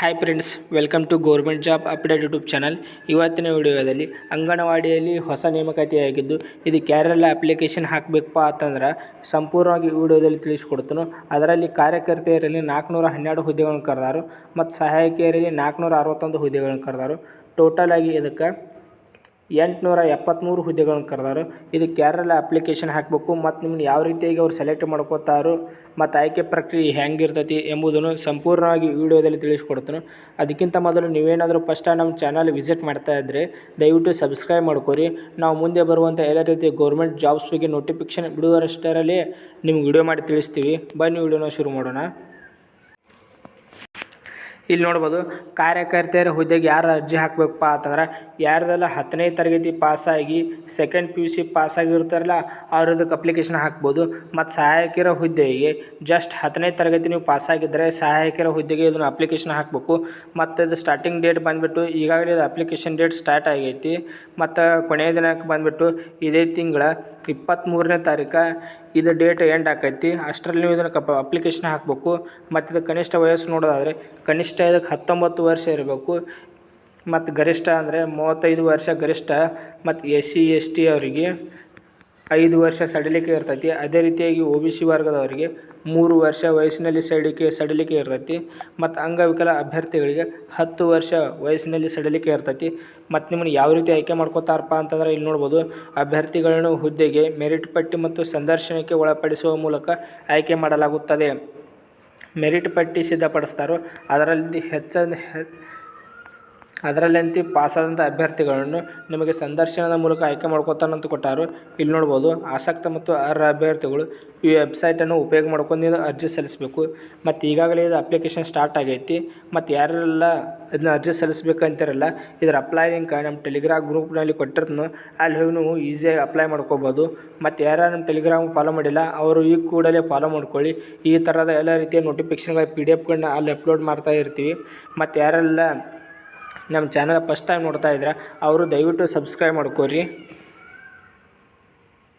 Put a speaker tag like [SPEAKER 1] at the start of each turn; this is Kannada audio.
[SPEAKER 1] Hi friends welcome to government job update YouTube channel ಇವತ್ತಿನ ವಿಡಿಯೋದಲ್ಲಿ ಅಂಗನವಾಡಿಯಲ್ಲಿ ಹೊಸ ನೇಮಕಾತಿಯಾಗಿದ್ದು ಇದಕ್ಕೆ ಯಾರೆಲ್ಲ ಅಪ್ಲಿಕೇಶನ್ ಹಾಕಬೇಕಪ್ಪ ಅಂತಂದ್ರೆ ಸಂಪೂರ್ಣವಾಗಿ ವಿಡಿಯೋದಲ್ಲಿ ತಿಳಿಸ್ಕೊಡ್ತೀನಿ. ಅದರಲ್ಲಿ ಕಾರ್ಯಕರ್ತೆಯರಲ್ಲಿ ನಾಲ್ಕುನೂರ ಹನ್ನೆರಡು ಹುದ್ದೆಗಳನ್ನು ಕರೆದಾರು, ಮತ್ತು ಸಹಾಯಕಿಯರಲ್ಲಿ ನಾಲ್ಕುನೂರ ಅರವತ್ತೊಂದು ಹುದ್ದೆಗಳನ್ನು ಕರೆದಾರು. ಟೋಟಲಾಗಿ ಇದಕ್ಕೆ ಎಂಟುನೂರ ಎಪ್ಪತ್ತ್ಮೂರು ಹುದ್ದೆಗಳನ್ನು ಕರೆದಾರು. ಇದಕ್ಕೆ ಯಾರೆಲ್ಲ ಅಪ್ಲಿಕೇಶನ್ ಹಾಕಬೇಕು. ಮತ್ತು ನಿಮ್ಮನ್ನು ಯಾವ ರೀತಿಯಾಗಿ ಅವ್ರು ಸೆಲೆಕ್ಟ್ ಮಾಡ್ಕೋತಾರೋ ಮತ್ತು ಆಯ್ಕೆ ಪ್ರಕ್ರಿಯೆ ಹೆಂಗಿರ್ತೈತಿ ಎಂಬುದನ್ನು ಸಂಪೂರ್ಣವಾಗಿ ವಿಡಿಯೋದಲ್ಲಿ ತಿಳಿಸ್ಕೊಡ್ತೀನಿ. ಅದಕ್ಕಿಂತ ಮೊದಲು ನೀವೇನಾದರೂ ಫಸ್ಟ್ ಟೈಮ್ ನಮ್ಮ ಚಾನಲ್ ವಿಸಿಟ್ ಮಾಡ್ತಾ ಇದ್ದರೆ ದಯವಿಟ್ಟು ಸಬ್ಸ್ಕ್ರೈಬ್ ಮಾಡ್ಕೊರಿ. ನಾವು ಮುಂದೆ ಬರುವಂಥ ಎಲ್ಲ ರೀತಿಯ ಗೌರ್ಮೆಂಟ್ ಜಾಬ್ಸ್ ಬಗ್ಗೆ ನೋಟಿಫಿಕೇಶನ್ ಬಿಡುವಷ್ಟರಲ್ಲಿ ನಿಮ್ಗೆ ವಿಡಿಯೋ ಮಾಡಿ ತಿಳಿಸ್ತೀವಿ. ಬನ್ನಿ ವಿಡಿಯೋನ ಶುರು ಮಾಡೋಣ. ಇಲ್ಲಿ ನೋಡ್ಬೋದು, ಕಾರ್ಯಕರ್ತೆಯರ ಹುದ್ದೆಗೆ ಯಾರು ಅರ್ಜಿ ಹಾಕಬೇಕಪ್ಪ ಅಂತಂದ್ರೆ, ಯಾರ್ದೆಲ್ಲ ಹತ್ತನೇ ತರಗತಿ ಪಾಸಾಗಿ ಸೆಕೆಂಡ್ ಪಿ ಯು ಸಿ ಪಾಸಾಗಿರ್ತಾರಲ್ಲ ಅವ್ರು ಇದಕ್ಕೆ ಅಪ್ಲಿಕೇಶನ್ ಹಾಕ್ಬೋದು. ಮತ್ತು ಸಹಾಯಕಿಯರ ಹುದ್ದೆಗೆ ಜಸ್ಟ್ ಹತ್ತನೇ ತರಗತಿ ನೀವು ಪಾಸಾಗಿದ್ದರೆ ಸಹಾಯಕರ ಹುದ್ದೆಗೆ ಇದನ್ನು ಅಪ್ಲಿಕೇಶನ್ ಹಾಕಬೇಕು. ಮತ್ತು ಇದು ಸ್ಟಾರ್ಟಿಂಗ್ ಡೇಟ್ ಬಂದುಬಿಟ್ಟು ಈಗಾಗಲೇ ಇದು ಅಪ್ಲಿಕೇಶನ್ ಡೇಟ್ ಸ್ಟಾರ್ಟ್ ಆಗೈತಿ. ಮತ್ತು ಕೊನೆಯ ದಿನಾಂಕ ಬಂದುಬಿಟ್ಟು ಇದೇ ತಿಂಗಳ ಇಪ್ಪತ್ತ್ಮೂರನೇ ತಾರೀಕು ಇದು ಡೇಟ್ ಎಂಡ್ ಆಕೈತಿ. ಅಷ್ಟರಲ್ಲಿ ನೀವು ಇದನ್ನು ಕಪ ಅಪ್ಲಿಕೇಶನ್ ಹಾಕಬೇಕು. ಮತ್ತು ಇದು ಕನಿಷ್ಠ ವಯಸ್ಸು ನೋಡೋದಾದರೆ ಕನಿಷ್ಠ ಇದಕ್ಕೆ ಹತ್ತೊಂಬತ್ತು ವರ್ಷ ಇರಬೇಕು. ಮತ್ತು ಗರಿಷ್ಠ ಅಂದರೆ ಮೂವತ್ತೈದು ವರ್ಷ ಗರಿಷ್ಠ. ಮತ್ತು ಎಸ್ ಸಿ ಎಸ್ ಟಿ ಅವರಿಗೆ ಐದು ವರ್ಷ ಸಡಿಲಿಕೆ ಇರ್ತೈತಿ. ಅದೇ ರೀತಿಯಾಗಿ ಒ ಬಿ ಸಿ ವರ್ಗದವರಿಗೆ ಮೂರು ವರ್ಷ ವಯಸ್ಸಿನಲ್ಲಿ ಸಡಿಲಿಕೆ ಸಡಿಲಿಕೆ ಇರ್ತೈತಿ. ಮತ್ತು ಅಂಗವಿಕಲ ಅಭ್ಯರ್ಥಿಗಳಿಗೆ ಹತ್ತು ವರ್ಷ ವಯಸ್ಸಿನಲ್ಲಿ ಸಡಿಲಿಕೆ ಇರ್ತೈತಿ. ಮತ್ತು ನಿಮ್ಮನ್ನು ಯಾವ ರೀತಿ ಆಯ್ಕೆ ಮಾಡ್ಕೋತಾರಪ್ಪ ಅಂತಂದ್ರೆ ಇಲ್ಲಿ ನೋಡ್ಬೋದು, ಅಭ್ಯರ್ಥಿಗಳನ್ನು ಹುದ್ದೆಗೆ, ಮೆರಿಟ್ ಪಟ್ಟಿ ಮತ್ತು ಸಂದರ್ಶನಕ್ಕೆ ಒಳಪಡಿಸುವ ಮೂಲಕ ಆಯ್ಕೆ ಮಾಡಲಾಗುತ್ತದೆ. ಮೆರಿಟ್ ಪಟ್ಟಿ ಸಿದ್ಧಪಡಿಸ್ತಾರೋ, ಅದರಲ್ಲಿ ಹೆಚ್ಚಿನ ಅದರಲ್ಲಂತಿ ಪಾಸಾದಂಥ ಅಭ್ಯರ್ಥಿಗಳನ್ನು ನಿಮಗೆ ಸಂದರ್ಶನದ ಮೂಲಕ ಆಯ್ಕೆ ಮಾಡ್ಕೊತಾನಂತ ಕೊಟ್ಟಾರು. ಇಲ್ಲಿ ನೋಡ್ಬೋದು, ಆಸಕ್ತ ಮತ್ತು ಅರ್ಹ ಅಭ್ಯರ್ಥಿಗಳು ಈ ವೆಬ್ಸೈಟನ್ನು ಉಪಯೋಗ ಮಾಡ್ಕೊಂಡು ಅರ್ಜಿ ಸಲ್ಲಿಸಬೇಕು. ಮತ್ತು ಈಗಾಗಲೇ ಇದು ಅಪ್ಲಿಕೇಶನ್ ಸ್ಟಾರ್ಟ್ ಆಗೈತಿ. ಮತ್ತು ಯಾರೆಲ್ಲ ಇದನ್ನ ಅರ್ಜಿ ಸಲ್ಲಿಸಬೇಕು ಅಂತಾರಲ್ಲ, ಇದರ ಅಪ್ಲೈ ಲಿಂಕ್ ನಮ್ಮ ಟೆಲಿಗ್ರಾಮ್ ಗ್ರೂಪ್ನಲ್ಲಿ ಕೊಟ್ಟಿರ್ತನೋ. ಅಲ್ಲಿ ಹೋಗಿ ನೀವು ಈಸಿಯಾಗಿ ಅಪ್ಲೈ ಮಾಡ್ಕೋಬೋದು. ಮತ್ತು ಯಾರು ನಮ್ಮ ಟೆಲಿಗ್ರಾಮ್ ಫಾಲೋ ಮಾಡಿಲ್ಲ, ಅವರು ಈ ಕೂಡಲೇ ಫಾಲೋ ಮಾಡ್ಕೊಳ್ಳಿ. ಈ ಥರದ ಎಲ್ಲ ರೀತಿಯ ನೋಟಿಫಿಕೇಶನ್ಗಳ ಪಿ ಡಿ ಎಫ್ಗಳನ್ನ ಅಲ್ಲಿ ಅಪ್ಲೋಡ್ ಮಾಡ್ತಾ ಇರ್ತೀವಿ. ಮತ್ತು ಯಾರೆಲ್ಲ ನಮ್ಮ ಚಾನಲ್ ಫಸ್ಟ್ ಟೈಮ್ ನೋಡ್ತಾ ಇದ್ರೆ ಅವರು ದಯವಿಟ್ಟು ಸಬ್ಸ್ಕ್ರೈಬ್ ಮಾಡ್ಕೋರಿ.